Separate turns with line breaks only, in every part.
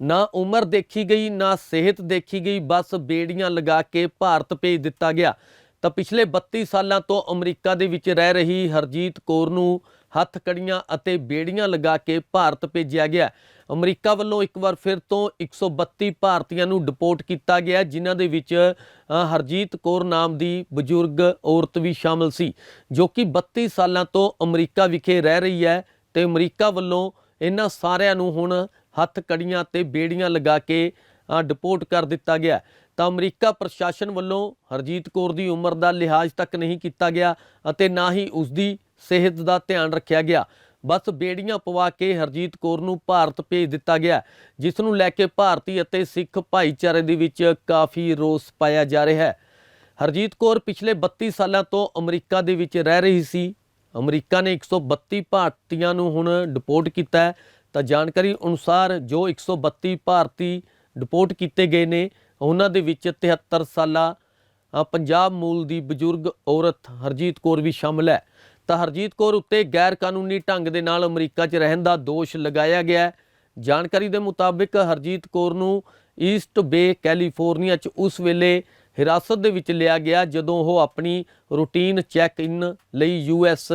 ਨਾ ਉਮਰ ਦੇਖੀ ਗਈ, ਨਾ ਸਿਹਤ ਦੇਖੀ ਗਈ, ਬਸ ਬੇੜੀਆਂ ਲਗਾ ਕੇ ਭਾਰਤ ਭੇਜ ਦਿੱਤਾ ਗਿਆ। ਤਾਂ ਪਿਛਲੇ 32 ਸਾਲਾਂ ਤੋਂ ਅਮਰੀਕਾ ਦੇ ਵਿੱਚ ਰਹਿ ਰਹੀ ਹਰਜੀਤ ਕੌਰ ਨੂੰ ਹੱਥ ਕੜੀਆਂ ਅਤੇ ਬੇੜੀਆਂ ਲਗਾ ਕੇ ਭਾਰਤ ਭੇਜਿਆ ਗਿਆ। ਅਮਰੀਕਾ ਵੱਲੋਂ ਇੱਕ ਵਾਰ ਫਿਰ ਤੋਂ 132 ਭਾਰਤੀਆਂ ਨੂੰ ਡਿਪੋਰਟ ਕੀਤਾ ਗਿਆ, ਜਿਨ੍ਹਾਂ ਦੇ ਵਿੱਚ ਹਰਜੀਤ ਕੌਰ ਨਾਮ ਦੀ ਬਜ਼ੁਰਗ ਔਰਤ ਵੀ ਸ਼ਾਮਲ ਸੀ, ਜੋ ਕਿ 32 ਸਾਲਾਂ ਤੋਂ ਅਮਰੀਕਾ ਵਿਖੇ ਰਹਿ ਰਹੀ ਹੈ ਤੇ ਅਮਰੀਕਾ ਵੱਲੋਂ ਇਹਨਾਂ ਸਾਰਿਆਂ ਨੂੰ ਹੁਣ ਹੱਥ ਕੜੀਆਂ ਤੇ ਬੇੜੀਆਂ ਲਗਾ ਕੇ ਡਿਪੋਰਟ ਕਰ ਦਿੱਤਾ ਗਿਆ। ਤਾਂ ਅਮਰੀਕਾ ਪ੍ਰਸ਼ਾਸਨ ਵੱਲੋਂ ਹਰਜੀਤ ਕੌਰ ਦੀ ਉਮਰ ਦਾ ਲਿਹਾਜ਼ ਤੱਕ ਨਹੀਂ ਕੀਤਾ ਗਿਆ ਅਤੇ ਨਾ ਹੀ ਉਸ ਦੀ ਸਿਹਤ ਦਾ ਧਿਆਨ ਰੱਖਿਆ ਗਿਆ। ਬਸ ਬੇੜੀਆਂ ਪਵਾ ਕੇ ਹਰਜੀਤ ਕੌਰ ਨੂੰ ਭਾਰਤ ਭੇਜ ਦਿੱਤਾ ਗਿਆ, ਜਿਸ ਨੂੰ ਲੈ ਕੇ ਭਾਰਤੀ ਅਤੇ ਸਿੱਖ ਭਾਈਚਾਰੇ ਦੇ ਵਿੱਚ ਕਾਫੀ ਰੋਸ ਪਾਇਆ ਜਾ ਰਿਹਾ ਹੈ। ਹਰਜੀਤ ਕੌਰ ਪਿਛਲੇ 32 ਸਾਲਾਂ ਤੋਂ ਅਮਰੀਕਾ ਦੇ ਵਿੱਚ ਰਹਿ ਰਹੀ ਸੀ। ਅਮਰੀਕਾ ਨੇ 132 ਭਾਰਤੀਆਂ ਨੂੰ ਹੁਣ ਡਿਪੋਰਟ ਕੀਤਾ ਹੈ। ਤਾਂ ਜਾਣਕਾਰੀ ਅਨੁਸਾਰ ਜੋ 132 ਭਾਰਤੀ ਡਿਪੋਰਟ ਕੀਤੇ ਗਏ ਨੇ, ਉਹਨਾਂ ਦੇ ਵਿੱਚ 73 ਸਾਲਾ ਪੰਜਾਬ ਮੂਲ ਦੀ ਬਜ਼ੁਰਗ ਔਰਤ ਹਰਜੀਤ ਕੌਰ ਵੀ ਸ਼ਾਮਲ ਹੈ। ਤਾਂ ਹਰਜੀਤ ਕੌਰ ਉੱਤੇ ਗੈਰ ਕਾਨੂੰਨੀ ਢੰਗ ਦੇ ਨਾਲ ਅਮਰੀਕਾ 'ਚ ਰਹਿਣ ਦਾ ਦੋਸ਼ ਲਗਾਇਆ ਗਿਆ ਹੈ। ਜਾਣਕਾਰੀ ਦੇ ਮੁਤਾਬਿਕ ਹਰਜੀਤ ਕੌਰ ਨੂੰ ਈਸਟ ਬੇ ਕੈਲੀਫੋਰਨੀਆ 'ਚ ਉਸ ਵੇਲੇ ਹਿਰਾਸਤ ਦੇ ਵਿੱਚ ਲਿਆ ਗਿਆ, ਜਦੋਂ ਉਹ ਆਪਣੀ ਰੂਟੀਨ ਚੈੱਕ ਇਨ ਲਈ ਯੂਐਸ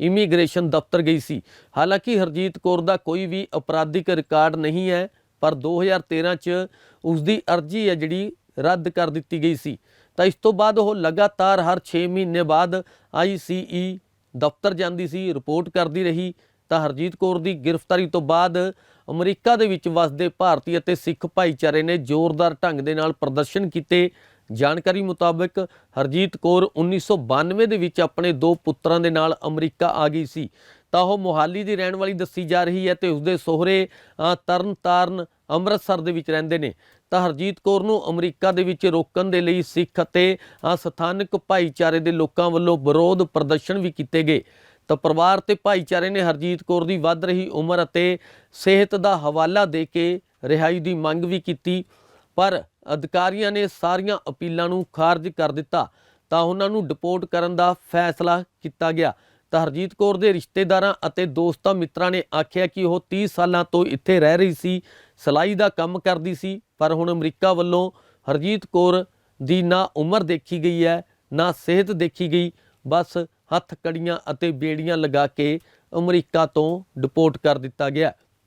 ਇਮੀਗ੍ਰੇਸ਼ਨ ਦਫ਼ਤਰ ਗਈ ਸੀ। ਹਾਲਾਂਕਿ ਹਰਜੀਤ ਕੌਰ ਦਾ ਕੋਈ ਵੀ ਅਪਰਾਧਿਕ ਰਿਕਾਰਡ ਨਹੀਂ ਹੈ, ਪਰ 2013 ਚ ਉਸ ਦੀ ਅਰਜ਼ੀ ਹੈ ਜਿਹੜੀ ਰੱਦ ਕਰ ਦਿੱਤੀ ਗਈ ਸੀ। ਤਾਂ ਇਸ ਤੋਂ ਬਾਅਦ ਉਹ ਲਗਾਤਾਰ ਹਰ 6 ਮਹੀਨੇ ਬਾਅਦ ਆਈਸੀਈ ਦਫ਼ਤਰ ਜਾਂਦੀ ਸੀ, ਰਿਪੋਰਟ ਕਰਦੀ ਰਹੀ। ਤਾਂ ਹਰਜੀਤ ਕੌਰ ਦੀ ਗ੍ਰਿਫਤਾਰੀ ਤੋਂ ਬਾਅਦ ਅਮਰੀਕਾ ਦੇ ਵਿੱਚ ਵਸਦੇ ਭਾਰਤੀ ਅਤੇ ਸਿੱਖ ਭਾਈਚਾਰੇ ਨੇ ਜ਼ੋਰਦਾਰ ਢੰਗ ਦੇ ਨਾਲ ਪ੍ਰਦਰਸ਼ਨ ਕੀਤੇ ਜਾਣਕਾਰੀ ਮੁਤਾਬਕ ਹਰਜੀਤ ਕੌਰ 1992 ਦੇ ਵਿੱਚ ਆਪਣੇ ਦੋ ਪੁੱਤਰਾਂ ਦੇ ਨਾਲ ਅਮਰੀਕਾ ਆ ਗਈ ਸੀ। ਤਾਂ ਉਹ ਮੋਹਾਲੀ ਦੀ ਰਹਿਣ ਵਾਲੀ ਦੱਸੀ ਜਾ ਰਹੀ ਹੈ ਤੇ ਉਸਦੇ ਸਹੁਰੇ ਅ, ਤਰਨਤਾਰਨ ਅੰਮ੍ਰਿਤਸਰ ਦੇ ਵਿੱਚ ਰਹਿੰਦੇ ਨੇ। ਤਾਂ ਹਰਜੀਤ ਕੌਰ ਨੂੰ ਅਮਰੀਕਾ ਦੇ ਵਿੱਚ ਰੋਕਣ ਦੇ ਲਈ ਸਿੱਖ ਅਤੇ ਸਥਾਨਕ ਭਾਈਚਾਰੇ ਦੇ ਲੋਕਾਂ ਵੱਲੋਂ ਵਿਰੋਧ ਪ੍ਰਦਰਸ਼ਨ ਵੀ ਕੀਤੇ ਗਏ। ਤਾਂ ਪਰਿਵਾਰ ਤੇ ਭਾਈਚਾਰੇ ਨੇ ਹਰਜੀਤ ਕੌਰ ਦੀ ਵੱਧ ਰਹੀ ਉਮਰ ਅਤੇ ਸਿਹਤ ਦਾ ਹਵਾਲਾ ਦੇ ਕੇ ਰਿਹਾਈ ਦੀ ਮੰਗ ਵੀ ਕੀਤੀ। ਪਰ ਅਧਿਕਾਰੀਆਂ ਨੇ ਸਾਰੀਆਂ ਅਪੀਲਾਂ ਨੂੰ ਖਾਰਜ ਕਰ ਦਿੱਤਾ ਤਾਂ ਉਹਨਾਂ ਨੂੰ ਡਿਪੋਰਟ ਕਰਨ ਦਾ ਫੈਸਲਾ ਕੀਤਾ ਗਿਆ। ਤਾਂ ਹਰਜੀਤ ਕੌਰ ਦੇ ਰਿਸ਼ਤੇਦਾਰਾਂ ਅਤੇ ਦੋਸਤਾਂ ਮਿੱਤਰਾਂ ਨੇ ਆਖਿਆ ਕਿ ਉਹ 30 ਸਾਲਾਂ ਤੋਂ ਇੱਥੇ ਰਹਿ ਰਹੀ ਸੀ, ਸਲਾਈ ਦਾ ਕੰਮ ਕਰਦੀ ਸੀ, ਪਰ ਹੁਣ ਅਮਰੀਕਾ ਵੱਲੋਂ ਹਰਜੀਤ ਕੌਰ ਦੀ ਨਾ ਉਮਰ ਦੇਖੀ ਗਈ ਹੈ, ਨਾ ਸਿਹਤ ਦੇਖੀ ਗਈ, ਬਸ ਹੱਥ ਕੜੀਆਂ ਅਤੇ ਬੇੜੀਆਂ ਲਗਾ ਕੇ ਅਮਰੀਕਾ ਤੋਂ ਡਿਪੋਰਟ ਕਰ ਦਿੱਤਾ ਗਿਆ।